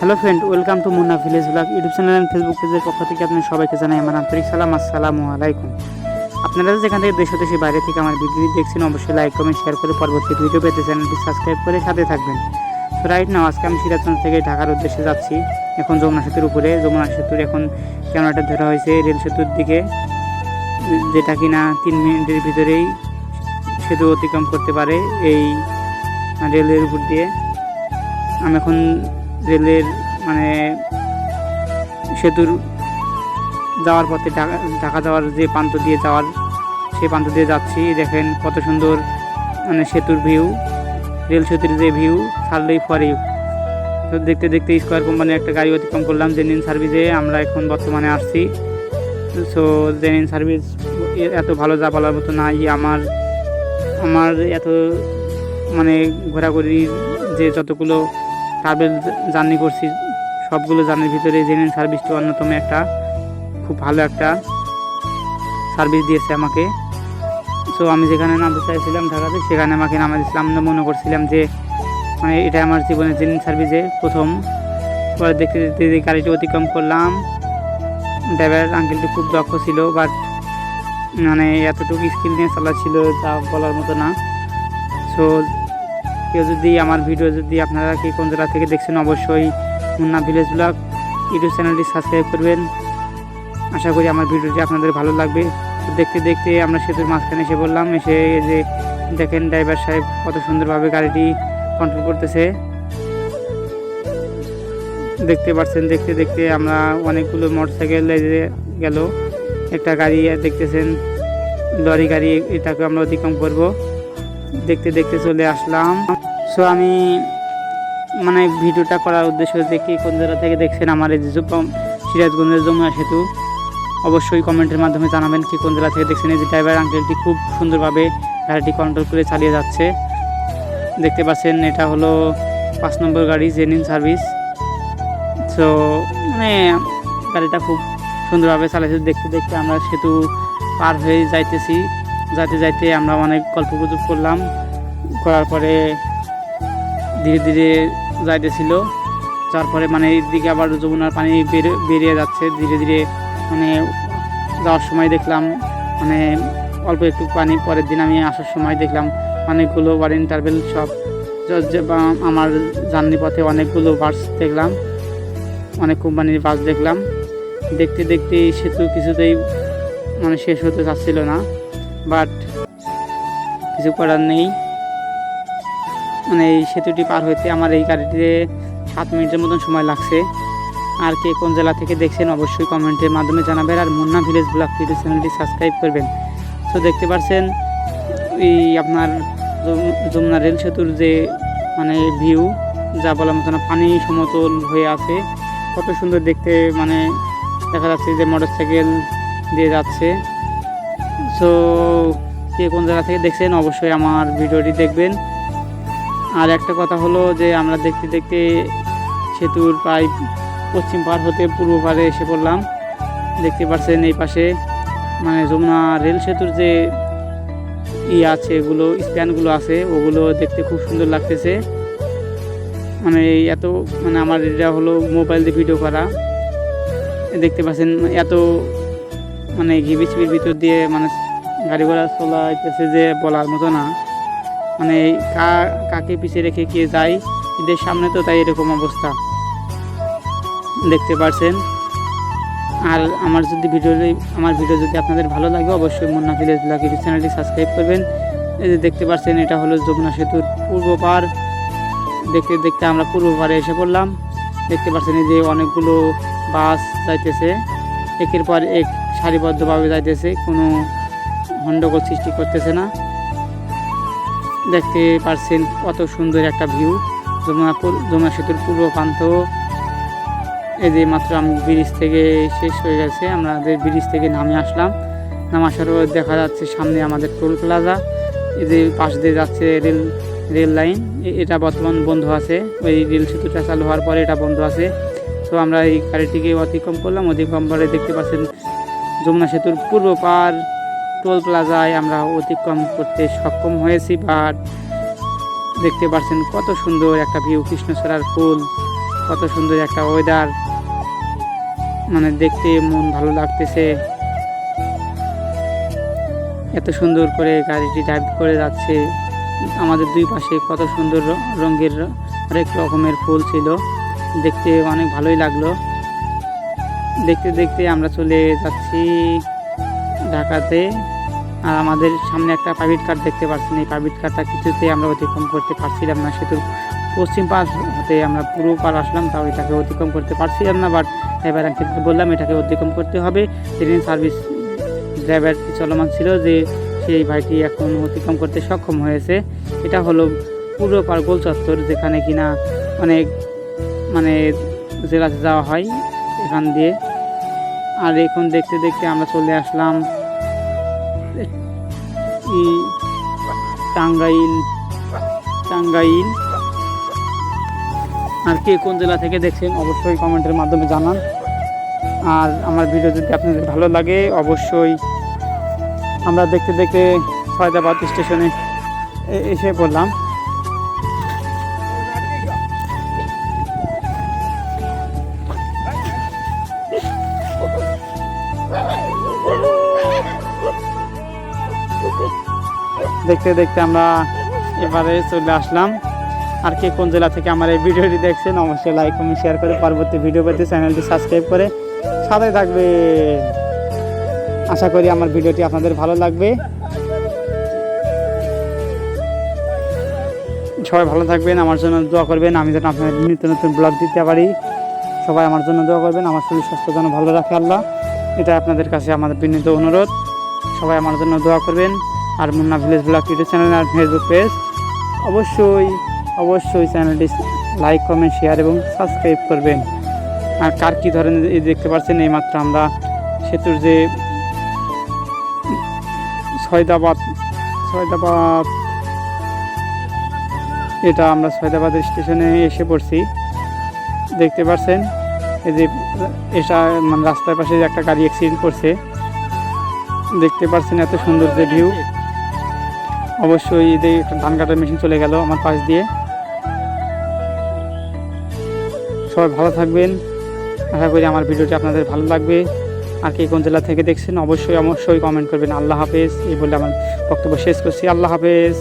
Hello friend welcome to Munna village vlog YouTube channel and Facebook পেজের পক্ষ থেকে আপনাদের সবাইকে জানাই আমার আন্তরিক সালাম, আসসালামু আলাইকুম। আপনারা যেখান থেকে দেশ ও দেশের বাইরে থেকে আমার ভিডিওটি দেখছেন, অবশ্যই লাইক কমেন্ট শেয়ার করে পরবর্তী ভিডিও পেতে চ্যানেলটি সাবস্ক্রাইব করে সাথে থাকবেন। তো রাইট নাও আজকে আমি সিরাজগঞ্জ থেকে ঢাকার উদ্দেশ্যে যাচ্ছি। এখন যমুনা সেতুর উপরে। যমুনা সেতুর এখন ক্যামেরাটা ধরা হয়েছে রেল সেতুর দিকে, যেটা কিনা তিন মিনিটের ভিতরেই সেতু অতিক্রম করতে পারে এই রেলের উপর দিয়ে। আমি এখন রেলের মানে সেতুর যাওয়ার পথে ঢাকা ঢাকা যাওয়ার যে প্রান্ত দিয়ে যাওয়ার, সেই প্রান্ত দিয়ে যাচ্ছি। দেখেন কত সুন্দর মানে সেতুর ভিউ রেল সেতুর যে ভিউ ছাড়লেই ফর তো দেখতে দেখতে স্কোয়ার কোম্পানির একটা গাড়ি অতিক্রম করলাম জেনিন সার্ভিসে আমরা এখন বর্তমানে আসছি। সো জেনিন সার্ভিস এত ভালো যা বলার মতো নাই। আমার আমার এত মানে ঘোরাঘুরির যে যতগুলো ট্রাভেল জার্নি করছি। সবগুলো জার্নির ভিতরে জেনুইন সার্ভিসটা অন্যতম একটা, খুব ভালো একটা সার্ভিস দিয়েছে আমাকে। সো আমি যেখানে নামতে চাইছিলাম ঢাকাতে, সেখানে আমাকে নামা দিয়েছিলাম মনে করছিলাম যে মানে এটা আমার জীবনের জেনুইন সার্ভিসে প্রথম। পরে দেখতে দেখতে যে গাড়িটি অতিক্রম করলাম। ড্রাইভার আঙ্কেলটি খুব দক্ষ ছিল বাট মানে এতটুকু স্কিল নিয়ে চালাচ্ছিল যা বলার মতো না। সো কেউ যদি আমার ভিডিও যদি আপনারা কি কোন জেলা থেকে দেখছেন, অবশ্যই মুন্না ভিলেজ ব্লগ ইউটিউব চ্যানেলটি সাবস্ক্রাইব করবেন। আশা করি আমার ভিডিওটি আপনাদের ভালো লাগবে। দেখতে দেখতে আমরা সেতুর মাঝখানে এসে বললাম এসে যে দেখেন ড্রাইভার সাহেব কত সুন্দরভাবে গাড়িটি কন্ট্রোল করতেছে। দেখতে পাচ্ছেন, দেখতে দেখতে আমরা অনেকগুলো মোটরসাইকেল গেল। একটা গাড়ি দেখতেছেন, লরি গাড়ি এটাকে আমরা অতিক্রম করব। দেখতে দেখতে চলে আসলাম। সো আমি মানে ভিডিওটা করার উদ্দেশ্য দেখি কোন জায়গা থেকে দেখছেন আমার এই সিরাজগঞ্জের যমুনা সেতু, অবশ্যই কমেন্টের মাধ্যমে জানাবেন কি কোন জেলা থেকে দেখছেন। এই যে ড্রাইভার আঙ্কেলটি খুব সুন্দরভাবে গাড়িটি কন্ট্রোল করে চালিয়ে যাচ্ছে। দেখতে পাচ্ছেন, এটা হলো পাঁচ নম্বর গাড়ি জেনিন সার্ভিস সো মানে গাড়িটা খুব সুন্দরভাবে চালাইছে। দেখতে দেখতে আমরা সেতু পার হয়ে যাইতেছি। যাইতে যাইতে আমরা অনেক গল্প গুজব করলাম। করার পরে ধীরে ধীরে যাইতেছিল। যার পরে মানে এইদিকে আবার যমুনার পানি বের- বেরিয়ে যাচ্ছে। ধীরে ধীরে মানে যাওয়ার সময় দেখলাম মানে অল্প একটু পানি। পরের দিন আমি আসার সময় দেখলাম অনেকগুলো বার ইন্টারভেল সব আমার জার্নি পথে অনেকগুলো বাস দেখলাম, অনেক কোম্পানির বাস দেখলাম। দেখতে দেখতে সেতু কিছুতেই মানে শেষ হতে চাচ্ছিল না। বাট কিছু করার নেই। মানে এই সেতুটি পার হইতে আমার এই গাড়িটিতে সাত মিনিটের মতন সময় লাগছে। আর কে কোন জেলা থেকে দেখছেন অবশ্যই কমেন্টের মাধ্যমে জানাবেন। আর মুন্না ভিলেজ ব্লগ ইউটিউব চ্যানেলটি সাবস্ক্রাইব করবেন। তো দেখতে পাচ্ছেন এই আপনার যমু- যমুনা রেল সেতুর যে মানে ভিউ যা বলার মতো না, পানি সমতল হয়ে আছে। কত সুন্দর দেখতে মানে দেখা যাচ্ছে যে মোটর সাইকেল দিয়ে যাচ্ছে। সো কে কোন জায়গা থেকে দেখছেন, অবশ্যই আমার ভিডিওটি দেখবেন। আর একটা কথা হলো যে, আমরা দেখতে দেখতে সেতুর প্রায় পশ্চিম পার হতে পূর্ব পারে এসে পড়লাম। দেখতে পাচ্ছেন এই পাশে মানে যমুনা রেল সেতুর যে ই আছে, এগুলো, স্প্যানগুলো আছে, ওগুলো দেখতে খুব সুন্দর লাগতেছে। মানে এত মানে আমার এটা হলো মোবাইল দিয়ে ভিডিও করা। দেখতে পাচ্ছেন এত মানে ঘিবিচিবির ভিতর দিয়ে মানে গাড়ি ঘোড়া চলাইতেছে যে বলার মতো না। মানে কা, কাকে পিছিয়ে রেখে কে যায়, ঈদের সামনে তো তাই এরকম অবস্থা। দেখতে পারছেন? আর আমার যদি ভিডিও আমার ভিডিও যদি আপনাদের ভালো লাগে, অবশ্যই মুন্না ভিলেজ ব্লগ ইউটিউব চ্যানেলটি সাবস্ক্রাইব করবেন। এই যে দেখতে পাচ্ছেন এটা হলো যমুনা সেতুর পূর্ব পার। দেখতে দেখতে আমরা পূর্ব পারে এসে পড়লাম। দেখতে পাচ্ছেন এই যে অনেকগুলো বাস যাইতেছে। একের পর এক সারিবদ্ধভাবে যাইতেছে। কোনো গণ্ডগোল সৃষ্টি করতেছে না। দেখতে পারছেন কত সুন্দর একটা ভিউ যমুনা যমুনা সেতুর পূর্ব প্রান্ত। এই যে মাত্র আমি ব্রিজ থেকে শেষ হয়ে গেছে আমাদের ব্রিজ থেকে নামে আসলাম। নাম পর দেখা যাচ্ছে সামনে আমাদের টোল প্লাজা। এই যে পাশ দিয়ে যাচ্ছে রেল রেল লাইন। এটা বর্তমান বন্ধ আছে। ওই রেল সেতুটা চালু হওয়ার পরে এটা বন্ধ আছে। তো আমরা এই গাড়িটিকে অতিক্রম করলাম। অতিক্রম করে দেখতে পাচ্ছেন যমুনা সেতুর পূর্ব পার টোল প্লাজায় আমরা অতিক্রম করতে সক্ষম হয়েছি বাট দেখতে পাচ্ছেন কত সুন্দর একটা ভিউ কৃষ্ণচূড়ার ফুল, কত সুন্দর একটা ওয়েদার মানে দেখতে মন ভালো লাগতেছে। এত সুন্দর করে গাড়িটি ড্রাইভ করে যাচ্ছে। আমাদের দুই পাশে কত সুন্দর রঙের অনেক রকমের ফুল ছিল। দেখতে অনেক ভালোই লাগল। দেখতে দেখতে আমরা চলে যাচ্ছি। ঢাকাতে। আর আমাদের সামনে একটা প্রাইভেট কার দেখতে পাচ্ছেন। এই প্রাইভেট কারটা কিছুতে আমরা অতিক্রম করতে পারছিলাম না। সেতুর পশ্চিম পাশ হতে আমরা পুরো পার আসলাম, তাও এটাকে অতিক্রম করতে পারছিলাম না। বাট ড্রাইভার আঙ্কেলকে বললাম, এটাকে অতিক্রম করতে হবে। ট্রেন সার্ভিস ড্রাইভার চলমান ছিল যে, সেই ভাইটি এখন অতিক্রম করতে সক্ষম হয়েছে। এটা হলো পুরো পার গোল চত্বর, যেখানে কিনা অনেক মানে জেলাতে যাওয়া হয় এখান দিয়ে। আর এখন দেখতে দেখতে আমরা চলে আসলাম টাঙ্গাইল টাঙ্গাইল। আর কে কোন জেলা থেকে দেখছেন অবশ্যই কমেন্টের মাধ্যমে জানান। আর আমার ভিডিও যদি আপনাদের ভালো লাগে, অবশ্যই আমরা দেখতে দেখতে ফয়দাবাদ স্টেশনে এসে পড়লাম। দেখতে দেখতে আমরা এবারে চলে আসলাম। আর কে কোন জেলা থেকে আমার এই ভিডিওটি দেখছেন, অবশ্যই লাইক কমেন্ট শেয়ার করে পরবর্তী ভিডিও পেতে চ্যানেলটি সাবস্ক্রাইব করে সাথে থাকবে আশা করি আমার ভিডিওটি আপনাদের ভালো লাগবে। সবাই ভালো থাকবেন, আমার জন্য দোয়া করবেন। আমি যেন আপনাদের নিত্য নতুন ব্লগ দিতে পারি। সবাই আমার জন্য দোয়া করবেন, আমার শরীর স্বাস্থ্য যেন ভালো রাখে আল্লাহ। এটা আপনাদের কাছে আমাদের বিনীত অনুরোধ। সবাই আমার জন্য দোয়া করবেন। আর Munna village vlog YouTube channel আর ফেসবুক পেজ অবশ্যই অবশ্যই চ্যানেলটি লাইক কমেন্ট শেয়ার এবং সাবস্ক্রাইব করবেন। আর কার কী ধরনের দেখতে পাচ্ছেন এইমাত্র আমরা সেতুর যে সয়দাবাদ সয়দাবাদ, এটা আমরা সয়দাবাদের স্টেশনে এসে পড়ছি। দেখতে পাচ্ছেন, এই যে এটা মানে রাস্তার পাশে একটা গাড়ি অ্যাক্সিডেন্ট করছে। দেখতে পাচ্ছেন এত সুন্দর যে ভিউ অবশ্যই একটা ধান কাটার মেশিন চলে গেল আমার পাশ দিয়ে। সবাই ভালো থাকবেন। আশা করি আমার ভিডিওটি আপনাদের ভালো লাগবে। আর কে কোন জেলা থেকে দেখছেন, অবশ্যই অবশ্যই কমেন্ট করবেন। আল্লাহ হাফেজ, এই বলে আমার বক্তব্য শেষ করছি। আল্লাহ হাফেজ।